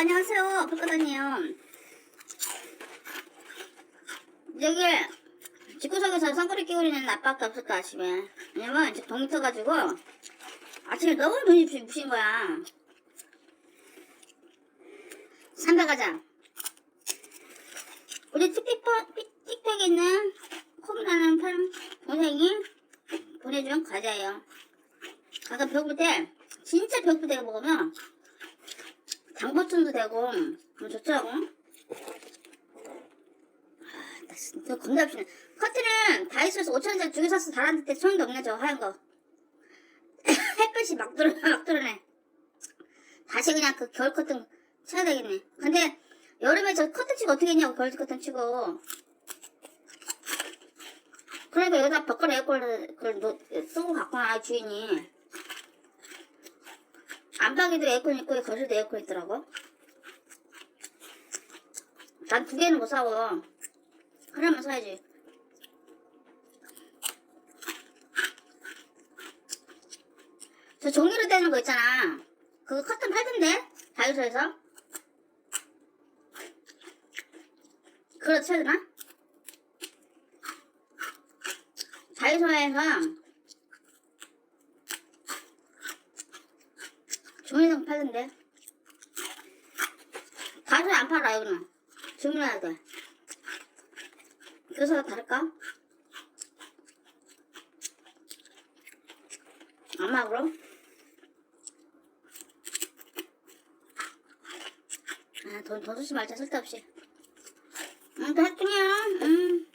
안녕하세요. 불가단이에요. 여기 집구석에서 선크림 끼고 있는 나밖에 없었다 아침에. 왜냐면 이제 동이 터가지고 아침에 너무 눈이 부신, 거야. 삼배 가자. 우리 틱톡에 있는 콤이라는 편 동생이 보내준 과자예요. 아까 배고플 때 진짜 배고플 때 먹으면 당보충도 되고 음, 좋더라고. 아, 나 진짜 겁나 아프네. 커튼은 다이소에서 5천원짜리 두개 샀어. 달았는데 소용도 없네 저 하얀 거. 햇빛이 막 들어 막 들어네. 다시 그냥 그 겨울 커튼 쳐야 되겠네. 근데 여름에 저 커튼 치고 어떻게 했냐고 겨울 커튼 치고. 그러니까 여기다 벽걸이 에어컨을 놓- 쓰고 갔구나 주인이. 안방에도 에어컨 있고 거실도 에어컨 있더라고. 난 두 개는 못 사고 하나만 사야지. 저 종이로 되는 거 있잖아. 그거 커튼 팔던데 다이소에서. 쳐야 되나? 다이소에서 종이등 팔던데. 다이소에 안 팔아 여기는. 주문해야 돼. 그래서 다를까? 아마 그럼? 아, 돈, 돈 쓰지 말자, 쓸데없이. 응, 또 할게요. 응.